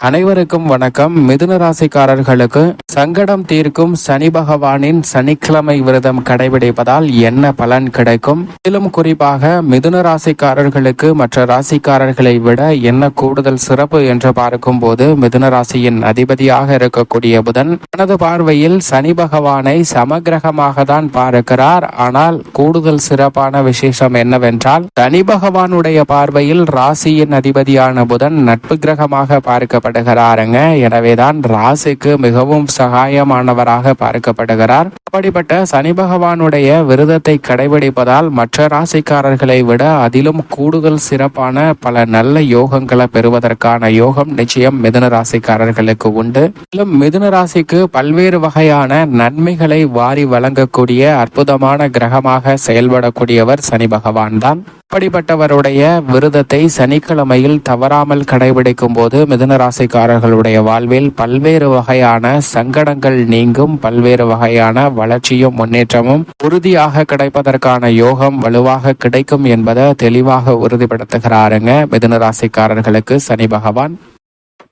அனைவருக்கும் வணக்கம். மிதுன ராசிக்காரர்களுக்கு சங்கடம் தீர்க்கும் சனி பகவானின் சனிக்கிழமை விரதம் கடைபிடிப்பதால் என்ன பலன் கிடைக்கும்? மேலும் குறிப்பாக மிதுன ராசிக்காரர்களுக்கு மற்ற ராசிக்காரர்களை விட என்ன கூடுதல் சிறப்பு என்று பார்க்கும்போது மிதுன ராசியின் அதிபதியாக இருக்கக்கூடிய புதன் தனது பார்வையில் சனி பகவானை சமகிரகமாக தான் பார்க்கிறார். ஆனால் கூடுதல் சிறப்பான விசேஷம் என்னவென்றால் சனி பகவானுடைய பார்வையில் ராசியின் அதிபதியான புதன் நட்பு கிரகமாக பார்க்க பார்க்கப்படுகிறாருங்க. எனவேதான் ராசிக்கு மிகவும் சகாயமானவராக பார்க்கப்படுகிறார். அப்படிப்பட்ட சனி பகவானுடைய விரதத்தை கடைபிடிப்பதால் மற்ற ராசிக்காரர்களை விட அதிலும் கூடுதல் சிறப்பான பல நல்ல யோகங்களை பெறுவதற்கான யோகம் நிச்சயம் மிதுன ராசிக்காரர்களுக்கு உண்டு. மேலும் மிதுன ராசிக்கு பல்வேறு வகையான நன்மைகளை வாரி வழங்கக்கூடிய அற்புதமான கிரகமாக செயல்படக்கூடியவர் சனி பகவான் தான் அப்படிப்பட்டவருடைய விரதத்தை சனிக்கிழமையில் தவறாமல் கடைபிடிக்கும் போது மிதுன ராசிக்காரர்களுடைய வாழ்வில் பல்வேறு வகையான சங்கடங்கள் நீங்கும் பல்வேறு வகையான வளர்ச்சியும் முன்னேற்றமும் உறுதியாக கிடைப்பதற்கான யோகம் வலுவாக கிடைக்கும் என்பதை தெளிவாக உறுதிப்படுத்துகிறாருங்க மிதுன ராசிக்காரர்களுக்கு சனி பகவான்.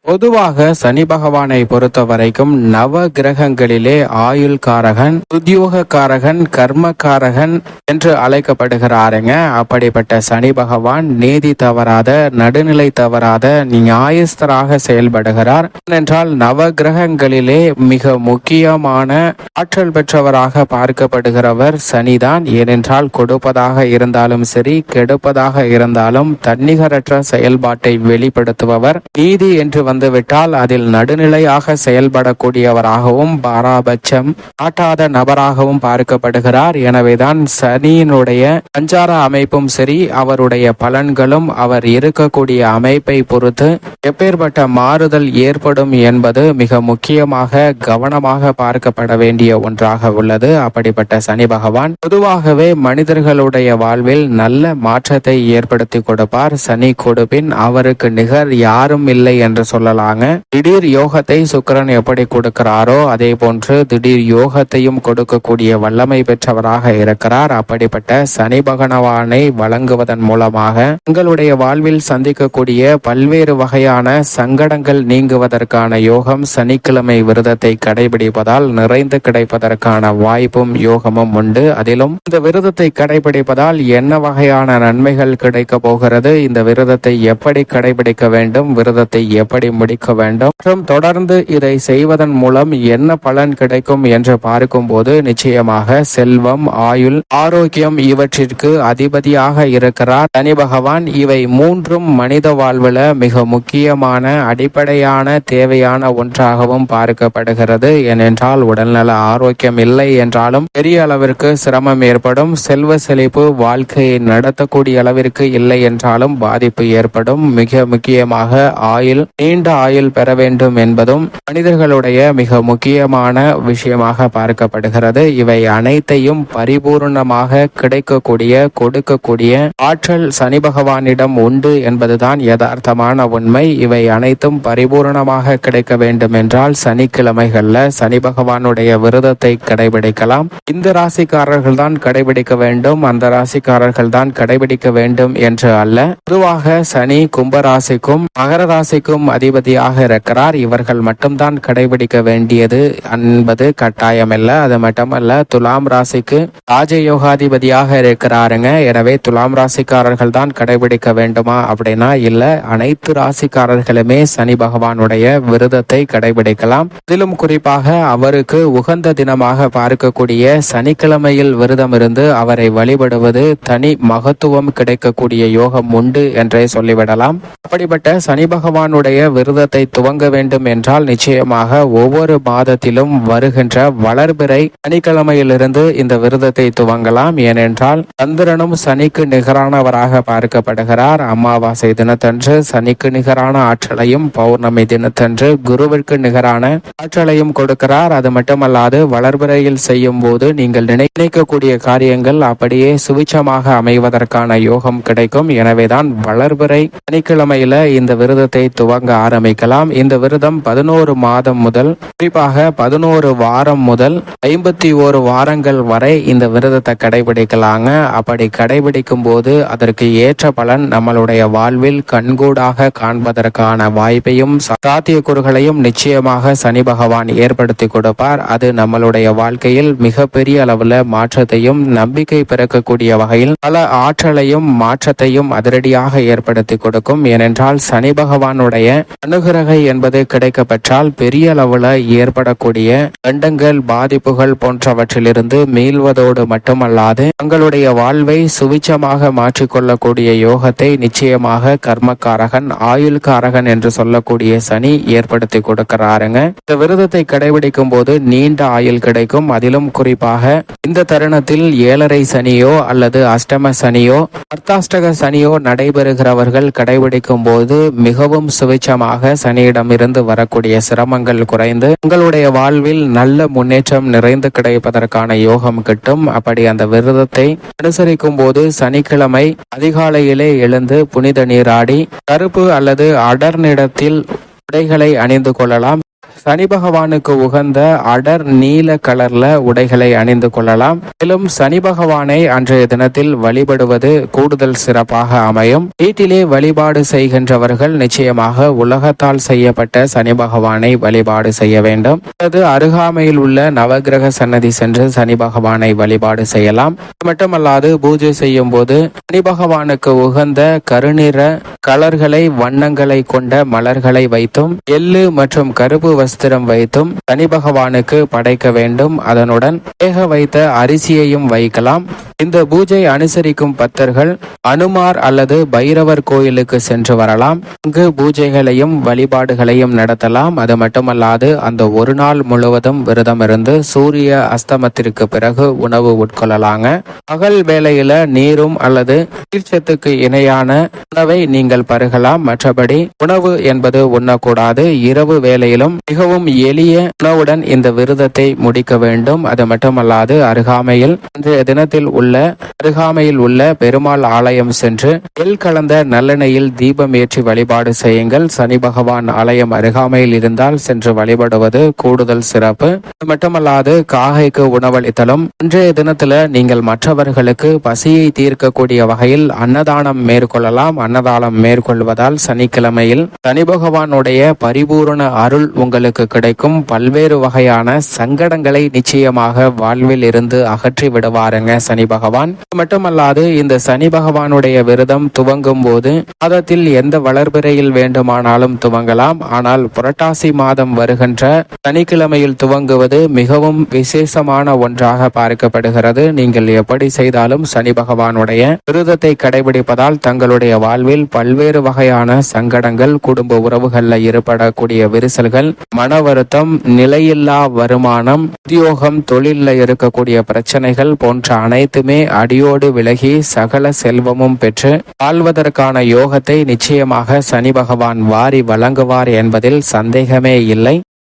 பொதுவாக சனி பகவானை பொறுத்த வரைக்கும் நவ கிரகங்களிலே ஆயுள் காரகன் உத்தியோக காரகன் கர்ம காரகன் என்று அழைக்கப்படுகிறாருங்க. அப்படிப்பட்ட சனி பகவான் நீதி தவறாத நடுநிலை தவறாத நியாயஸ்தராக செயல்படுகிறார். ஏனென்றால் நவ கிரகங்களிலே மிக முக்கியமான ஆற்றல் பெற்றவராக பார்க்கப்படுகிறவர் சனிதான். ஏனென்றால் கொடுப்பதாக இருந்தாலும் சரி கெடுப்பதாக இருந்தாலும் தன்னிகரற்ற செயல்பாட்டை வெளிப்படுத்துபவர் நீதி என்று வந்துவிட்டால் அதில் நடுநிலையாக செயல்படக்கூடியவராகவும் பாராபட்சம் காட்டாத நபராகவும் பார்க்கப்படுகிறார். எனவேதான் சனியினுடைய சஞ்சார அமைப்பும் சரி அவருடைய பலன்களும் அவர் இருக்கக்கூடிய அமைப்பை பொறுத்து எப்பேற்பட்ட மாறுதல் ஏற்படும் என்பது மிக முக்கியமாக கவனமாக பார்க்கப்பட வேண்டிய ஒன்றாக உள்ளது. அப்படிப்பட்ட சனி பகவான் பொதுவாகவே மனிதர்களுடைய வாழ்வில் நல்ல மாற்றத்தை ஏற்படுத்தி கொடுப்பார். சனி கொடுப்பின் அவருக்கு நிகர் யாரும் இல்லை என்று சொல்லலாங்க. திடீர் யோகத்தை சுக்கரன் எப்படி கொடுக்கிறாரோ அதே போன்று திடீர் யோகத்தையும் கொடுக்கக்கூடிய வல்லமை பெற்றவராக இருக்கிறார். அப்படிப்பட்ட சனி பகவானை வழங்குவதன் மூலமாக உங்களுடைய வாழ்வில் சந்திக்கக்கூடிய பல்வேறு வகையான சங்கடங்கள் நீங்குவதற்கான யோகம் சனிக்கிழமை விரதத்தை கடைபிடிப்பதால் நிறைந்து கிடைப்பதற்கான வாய்ப்பும் யோகமும் உண்டு. அதிலும் இந்த விரதத்தை கடைபிடிப்பதால் என்ன வகையான நன்மைகள் கிடைக்க போகிறது இந்த விரதத்தை எப்படி கடைபிடிக்க வேண்டும் விரதத்தை எப்படி முடிக்க வேண்டும். மற்றும் தொடர்ந்து இதை செய்வதன் மூலம் என்ன பலன் கிடைக்கும் என்று பார்க்கும்போது நிச்சயமாக செல்வம் ஆயுள் ஆரோக்கியம் இவற்றிற்கு அதிபதியாக இருக்கிறார். சனி பகவான் இவை மூன்றும் மனித வாழ்வுல மிக முக்கியமான அடிப்படையான தேவையான ஒன்றாகவும் பார்க்கப்படுகிறது. ஏனென்றால் உடல்நல ஆரோக்கியம் இல்லை என்றாலும் பெரிய அளவிற்கு சிரமம் ஏற்படும். செல்வ செழிப்பு வாழ்க்கையை நடத்தக்கூடிய அளவிற்கு இல்லை என்றாலும் பாதிப்பு ஏற்படும். மிக முக்கியமாக ஆயுள் நீண்ட ஆயுள் பெற வேண்டும் என்பதும் மனிதர்களுடைய மிக முக்கியமான விஷயமாக பார்க்கப்படுகிறது. இவை அனைத்தையும் பரிபூர்ணமாக கிடைக்கக்கூடிய கொடுக்கக்கூடிய ஆற்றல் சனி பகவானிடம் உண்டு என்பதுதான் யதார்த்தமான உண்மை. இவை அனைத்தும் பரிபூர்ணமாக கிடைக்க வேண்டும் என்றால் சனிக்கிழமைகள்ல சனி பகவானுடைய விரதத்தை கடைபிடிக்கலாம். இந்த ராசிக்காரர்கள் தான் கடைபிடிக்க வேண்டும் அந்த ராசிக்காரர்கள் தான் கடைபிடிக்க வேண்டும் என்று அல்ல. பொதுவாக சனி கும்பராசிக்கும் மகர ராசிக்கும் அதிபதியாக இருக்கிறார். இவர்கள் மட்டும்தான் கடைபிடிக்க வேண்டியது என்பது கட்டாயமல்ல. அது மட்டுமல்ல துலாம் ராசிக்கு ராஜயோகாதிபதியாக இருக்கிறாருங்க. எனவே துலாம் ராசிக்காரர்கள் தான் கடைபிடிக்க வேண்டுமா அப்படின்னா இல்ல. அனைத்து ராசிக்காரர்களுமே சனி பகவானுடைய விரதத்தை கடைபிடிக்கலாம். அதிலும் குறிப்பாக அவருக்கு உகந்த தினமாக பார்க்கக்கூடிய சனிக்கிழமையில் விரதம் இருந்து அவரை வழிபடுவது தனி மகத்துவம் கிடைக்கக்கூடிய யோகம் உண்டு என்றே சொல்லிவிடலாம். அப்படிப்பட்ட சனி பகவானுடைய விரதத்தை துவங்க வேண்டும் என்றால் நிச்சயமாக ஒவ்வொரு மாதத்திலும் வருகின்ற வளர்பிறை சனிக்கிழமையிலிருந்து இந்த விரதத்தை துவங்கலாம். ஏனென்றால் சந்திரனும் சனிக்கு நிகரானவராக பார்க்கப்படுகிறார். அமாவாசை தினத்தன்று சனிக்கு நிகரான ஆற்றலையும் பௌர்ணமி தினத்தன்று குருவிற்கு நிகரான ஆற்றலையும் கொடுக்கிறார். அது மட்டுமல்லாது வளர்பிறையில் செய்யும் போது நீங்கள் நினைக்கக்கூடிய காரியங்கள் அப்படியே சுவிச்சமாக அமைவதற்கான யோகம் கிடைக்கும். எனவேதான் வளர்பிறை சனிக்கிழமையில இந்த விரதத்தை துவங்க ஆரம்பிக்கலாம். இந்த விரதம் பதினோரு மாதம் முதல் குறிப்பாக பதினோரு வாரம் முதல் ஐம்பத்தி ஓரு வாரங்கள் வரை இந்த விரதத்தை கடைபிடிக்கலாங்க. அப்படி கடைபிடிக்கும் போது அதற்கு ஏற்ற பலன் நம்மளுடைய வாழ்வில் கண்கூடாக காண்பதற்கான வாய்ப்பையும் சாத்தியக்கூறுகளையும் நிச்சயமாக சனி பகவான் ஏற்படுத்தி கொடுப்பார். அது நம்மளுடைய வாழ்க்கையில் மிகப்பெரிய அளவுல மாற்றத்தையும் நம்பிக்கை பிறக்கக்கூடிய வகையில் பல ஆற்றலையும் மாற்றத்தையும் அதிரடியாக ஏற்படுத்தி கொடுக்கும். ஏனென்றால் சனி பகவானுடைய அனுகிரகை என்பது கிடைக்கப்பெற்றால் பெரிய அளவுல ஏற்படக்கூடிய கண்டங்கள் பாதிப்புகள் போன்றவற்றிலிருந்து மீள்வதோடு மட்டுமல்லாது தங்களுடைய வாழ்வை சுவிச்சமாக மாற்றிக்கொள்ளக்கூடிய யோகத்தை நிச்சயமாக கர்மக்காரகன் ஆயுள்காரகன் என்று சொல்லக்கூடிய சனி ஏற்படுத்தி கொடுக்கிறாருங்க. இந்த விரதத்தை கடைபிடிக்கும் போது நீண்ட ஆயுள் கிடைக்கும். அதிலும் குறிப்பாக இந்த தருணத்தில் ஏழரை சனியோ அல்லது அஷ்டம சனியோ அர்த்தாஷ்டக சனியோ நடைபெறுகிறவர்கள் கடைபிடிக்கும் போது மிகவும் சுவிச்சமாக சனியிடமிருந்து வரக்கூடிய சிரமங்கள் குறைந்து உங்களுடைய வாழ்வில் நல்ல முன்னேற்றம் நிறைந்து கிடைப்பதற்கான யோகம் கிட்டும். அப்படி அந்த விரதத்தை அனுசரிக்கும் போது சனிக்கிழமை அதிகாலையிலே எழுந்து புனித நீராடி கருப்பு அல்லது அடர் நிறத்தில் உடைகளை அணிந்து கொள்ளலாம். சனி பகவானுக்கு உகந்த அடர் நீல கலர்ல உடைகளை அணிந்து கொள்ளலாம். மேலும் சனி பகவானை அன்றைய தினத்தில் வழிபடுவது கூடுதல் சிறப்பாக அமையும். வீட்டிலே வழிபாடு செய்கின்றவர்கள் நிச்சயமாக உலகத்தால் செய்யப்பட்ட சனி பகவானை வழிபாடு செய்ய வேண்டும். அல்லது அருகாமையில் உள்ள நவகிரக சன்னதி சென்று சனி பகவானை வழிபாடு செய்யலாம். மட்டுமல்லாது பூஜை செய்யும் போது சனி பகவானுக்கு உகந்த கருநிற கலர்களை வண்ணங்களை கொண்ட மலர்களை வைத்தும் எள்ளு மற்றும் கருப்பு வஸ்திரம் வைத்தும் சனி பகவானுக்கு படைக்க வேண்டும். அதனுடன் வேக வைத்த அரிசியையும் வைக்கலாம். இந்த பூஜை அனுசரிக்கும் பக்தர்கள் அனுமார் அல்லது பைரவர் கோயிலுக்கு சென்று வரலாம். இங்கு பூஜைகளையும் வழிபாடுகளையும் நடத்தலாம். அது மட்டுமல்லாது அந்த ஒரு நாள் முழுவதும் விரதம் இருந்து சூரிய அஸ்தமத்திற்கு பிறகு உணவு உட்கொள்ளலாங்க. பகல் வேளையில நீரும் அல்லது நீர்ச்சத்துக்கு இணையான உணவை நீங்கள் பருகலாம். மற்றபடி உணவு என்பது உண்ணக்கூடாது. இரவு வேளையிலும் மிகவும் எளிய உணவுடன் இந்த விரதத்தை முடிக்க வேண்டும். அது மட்டுமல்லாது அருகாமையில் இன்றைய தினத்தில் உள்ள உள்ள அருகாமையில் உள்ள பெருமாள் ஆலயம் சென்று எல் கலந்த நல்லெண்ணெயில் தீபம் ஏற்றி வழிபாடு செய்யுங்கள். சனி பகவான் ஆலயம் அருகாமையில் இருந்தால் சென்று வழிபடுவது கூடுதல் சிறப்பு. அது மட்டுமல்லாது காகைக்கு உணவளித்தலும். இன்றைய தினத்துல நீங்கள் மற்றவர்களுக்கு பசியை தீர்க்கக்கூடிய வகையில் அன்னதானம் மேற்கொள்ளலாம். அன்னதானம் மேற்கொள்வதால் சனிக்கிழமையில் சனி பகவானுடைய பரிபூரண அருள் உங்களுக்கு கிடைக்கும். பல்வேறு வகையான சங்கடங்களை நிச்சயமாக வாழ்வில் இருந்து அகற்றி விடுவாருங்க சனி பகவான். மட்டுமல்லாது இந்த சனி பகவானுடைய விரதம் துவங்கும் போது மாதத்தில் எந்த வளர்பிறையில் வேண்டுமானாலும் துவங்கலாம். ஆனால் புரட்டாசி மாதம் வருகின்ற சனிக்கிழமையில் துவங்குவது மிகவும் விசேஷமான ஒன்றாக பார்க்கப்படுகிறது. நீங்கள் எப்படி செய்தாலும் சனி பகவானுடைய விரதத்தை கடைபிடிப்பதால் தங்களுடைய வாழ்வில் பல்வேறு வகையான சங்கடங்கள் குடும்ப உறவுகள்ல ஏற்படக்கூடிய விரிசல்கள் மன வருத்தம் நிலையில்லா வருமானம் உத்தியோகம் தொழிலில் இருக்கக்கூடிய பிரச்சனைகள் போன்ற அனைத்து மட்டுமே அடியோடு விலகி சகல செல்வமும் பெற்று வாழ்வதற்கான யோகத்தை நிச்சயமாக சனி பகவான் வாரி வழங்குவார் என்பதில் சந்தேகமே இல்லை.